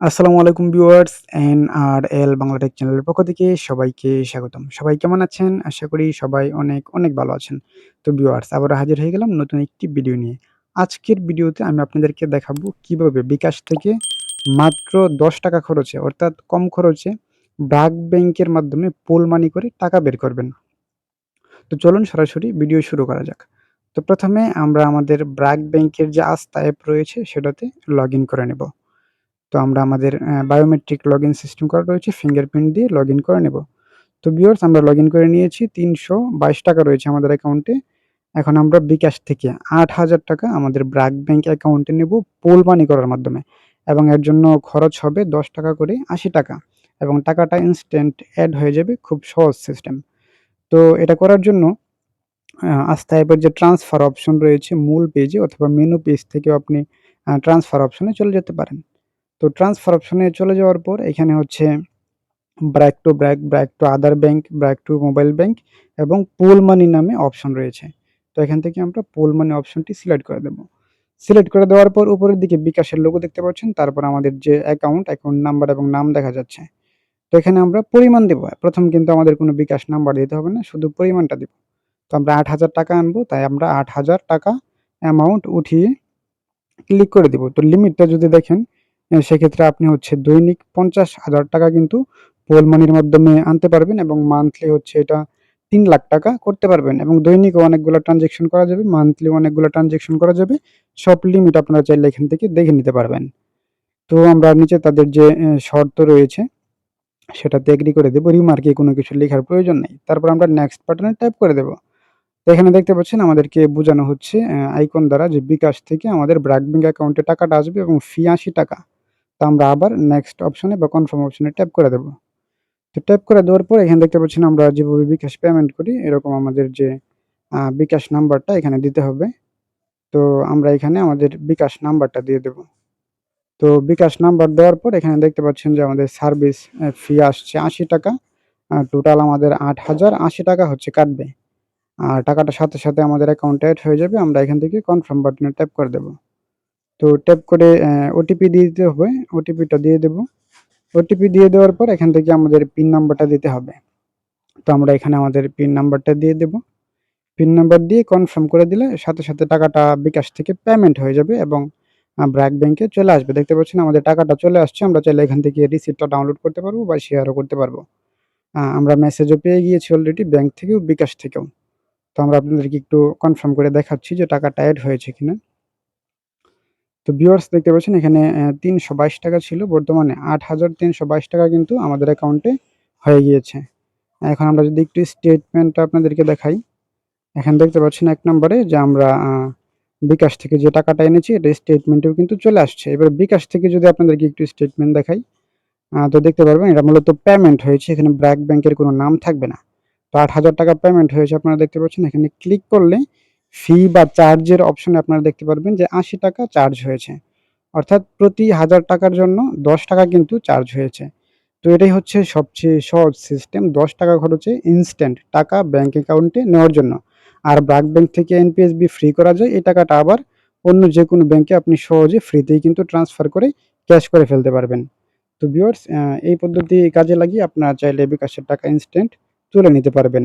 আসসালামু আলাইকুম viewers N R L Bangla tech চ্যানেলের পক্ষ থেকে সবাইকে স্বাগতম। সবাই কেমন আছেন? আশা করি সবাই অনেক অনেক ভালো আছেন। তো ভিউয়ার্স আবার হাজির হয়ে গেলাম নতুন একটি ভিডিও নিয়ে। আজকের ভিডিওতে আমি আপনাদেরকে দেখাবো কীভাবে বিকাশ থেকে মাত্র দশ টাকা খরচে, অর্থাৎ কম খরচে ব্রাক ব্যাংকের মাধ্যমে পোল মানি করে টাকা বের করবেন। তো চলুন সরাসরি ভিডিও শুরু করা যাক। তো প্রথমে আমরা আমাদের ব্রাক ব্যাংকের যে আস্থা অ্যাপ রয়েছে, সেটাতে লগ করে নেব। তো আমরা আমাদের বায়োমেট্রিক লগ ইন সিস্টেম করা রয়েছে ফিঙ্গারপ্রিন্ট দিয়ে লগ ইন করে নেব। তো বিয়ার্স আমরা লগ ইন করে নিয়েছি, তিনশো বাইশ টাকা রয়েছে আমাদের অ্যাকাউন্টে এখন আমরা বিকাশ থেকে আট হাজার টাকা আমাদের ব্র্যাক ব্যাংক অ্যাকাউন্টে নেব পোল মানি করার মাধ্যমে। এবং এর জন্য খরচ হবে দশ টাকা করে আশি টাকা। এবং টাকাটা ইনস্ট্যান্ট অ্যাড হয়ে যাবে খুব সহজ সিস্টেম তো এটা করার জন্য আস্থা অ্যাপের যে ট্রান্সফার অপশন রয়েছে, মূল পেজে অথবা মেনু পেজ থেকেও আপনি ট্রান্সফার অপশনে চলে যেতে পারেন। তো ট্রান্সফার অপশনে চলে যাওয়ার পর এখানে হচ্ছে BRAC to BRAC BRAC to other bank BRAC to mobile bank এবং পোল মানি নামে অপশন রয়েছে। তো এখান থেকে আমরা পোল মানি অপশনটি সিলেক্ট করে দেব। সিলেক্ট করে দেওয়ার পর উপরের দিকে বিকাশের লোগো দেখতে পাচ্ছেন, তারপর আমাদের যে অ্যাকাউন্ট অ্যাকাউন্ট নাম্বার এবং নাম দেখা যাচ্ছে। তো এখানে আমরা পরিমাণ দেবো। প্রথম কিন্তু আমাদের কোনো বিকাশ নাম্বার দিতে হবে না, শুধু পরিমাণটা দেব। তো আমরা আট হাজার টাকা আনব, তাই আমরা আট হাজার টাকা অ্যামাউন্ট উঠিয়ে ক্লিক করে দেব। তো লিমিটটা যদি দেখেন সেক্ষেত্রে আপনি হচ্ছে দৈনিক পঞ্চাশ হাজার টাকা কিন্তু পোল মানির মাধ্যমে আনতে পারবেন এবং মান্থলি হচ্ছে এটা তিন লাখ টাকা করতে পারবেন এবং দৈনিক অনেকগুলো ট্রানজেকশন করা যাবে মান্থলি অনেকগুলো ট্রানজেকশন করা যাবে। সব লিমিট আপনারা চাইলে এখান থেকে দেখে নিতে পারবেন। তো আমরা নিচে তাদের যে শর্ত রয়েছে, সেটাতে এগ্রি করে দেবো। রিমার্কে কোনো কিছু লেখার প্রয়োজন নেই। তারপর আমরা নেক্সট বাটনে টাইপ করে দেবো। তো এখানে দেখতে পাচ্ছেন আমাদেরকে বোঝানো হচ্ছে আইকন দ্বারা যে বিকাশ থেকে আমাদের ব্র্যাক ব্যাঙ্ক অ্যাকাউন্টে টাকাটা আসবে এবং ফি আশি টাকা। তো আমরা আবার নেক্সট অপশনে বা কনফার্ম অপশনে ট্যাপ করে দেবো। তো ট্যাপ করে দেওয়ার পর এখানে দেখতে পাচ্ছেন আমরা যেভাবে বিকাশ পেমেন্ট করি, এরকম আমাদের যে বিকাশ নাম্বারটা এখানে দিতে হবে। তো আমরা এখানে আমাদের বিকাশ নাম্বারটা দিয়ে দেব। তো বিকাশ নাম্বার দেওয়ার পর এখানে দেখতে পাচ্ছেন যে আমাদের সার্ভিস ফি আসছে আশি টাকা। টোটাল আমাদের আট হাজার আশি টাকা হচ্ছে কাটবে। আর টাকাটা সাথে সাথে আমাদের অ্যাকাউন্টে অ্যাড হয়ে যাবে। আমরা এখান থেকে কনফার্ম বাটনে ট্যাপ করে দেবো। তো ট্যাপ করে ওটিপি দিয়ে দিতে হবে। ওটিপিটা দিয়ে দেব। ওটিপি দিয়ে দেওয়ার পর এখান থেকে আমাদের পিন নাম্বারটা দিতে হবে। তো আমরা এখানে আমাদের পিন নাম্বারটা দিয়ে দেব। পিন নাম্বার দিয়ে কনফার্ম করে দিলে সাথে সাথে টাকাটা বিকাশ থেকে পেমেন্ট হয়ে যাবে এবং ব্র্যাক ব্যাংকে চলে আসবে। দেখতে পাচ্ছেন আমাদের টাকাটা চলে আসছে। আমরা চাইলে এখান থেকে রিসিপ্টটা ডাউনলোড করতে পারব বা শেয়ারও করতে পারব। আমরা মেসেজও পেয়ে গিয়েছি অলরেডি ব্যাংক থেকেও, বিকাশ থেকেও। তো আমরা আপনাদেরকে একটু কনফার্ম করে দেখাচ্ছি যে টাকাটা অ্যাড হয়েছে কিনা। তো ভিউয়ার্স দেখতে পাচ্ছেন, এখানে তিনশো বাইশ টাকা ছিল, বর্তমানে আট হাজার তিনশো বাইশ টাকা কিন্তু আমাদের অ্যাকাউন্টে হয়ে গিয়েছে। এখন আমরা যদি একটু স্টেটমেন্টটা আপনাদেরকে দেখাই, এখানে দেখতে পাচ্ছেন এক নম্বরে যে আমরা বিকাশ থেকে যে টাকাটা এনেছি, এটা স্টেটমেন্টেও কিন্তু চলে আসছে। এবার বিকাশ থেকে যদি আপনাদেরকে একটু স্টেটমেন্ট দেখাই তো দেখতে পারবেন এটা মূলত পেমেন্ট হয়েছে, এখানে ব্র্যাক ব্যাংকের কোনো নাম থাকবে না। তো আট হাজার টাকা পেমেন্ট হয়েছে, আপনারা দেখতে পাচ্ছেন, এখানে ক্লিক করলে ফি বা চার্জের অপশনে আপনারা দেখতে পারবেন যে আশি টাকা চার্জ হয়েছে। অর্থাৎ প্রতি হাজার টাকার জন্য দশ টাকা কিন্তু চার্জ হয়েছে। তো এটাই হচ্ছে সবচেয়ে সহজ সিস্টেম দশ টাকা খরচে ইনস্ট্যান্ট টাকা ব্যাঙ্ক অ্যাকাউন্টে নেওয়ার জন্য। আর ব্রাক ব্যাংক থেকে এনপিএসবি ফ্রি করা যায়, এই টাকাটা আবার অন্য যে কোনো ব্যাংকে আপনি সহজে ফ্রিতেই কিন্তু ট্রান্সফার করে ক্যাশ করে ফেলতে পারবেন। তো ভিউয়ার্স এই পদ্ধতি কাজে লাগিয়ে আপনারা চাইলে বিকাশের টাকা ইনস্ট্যান্ট তুলে নিতে পারবেন।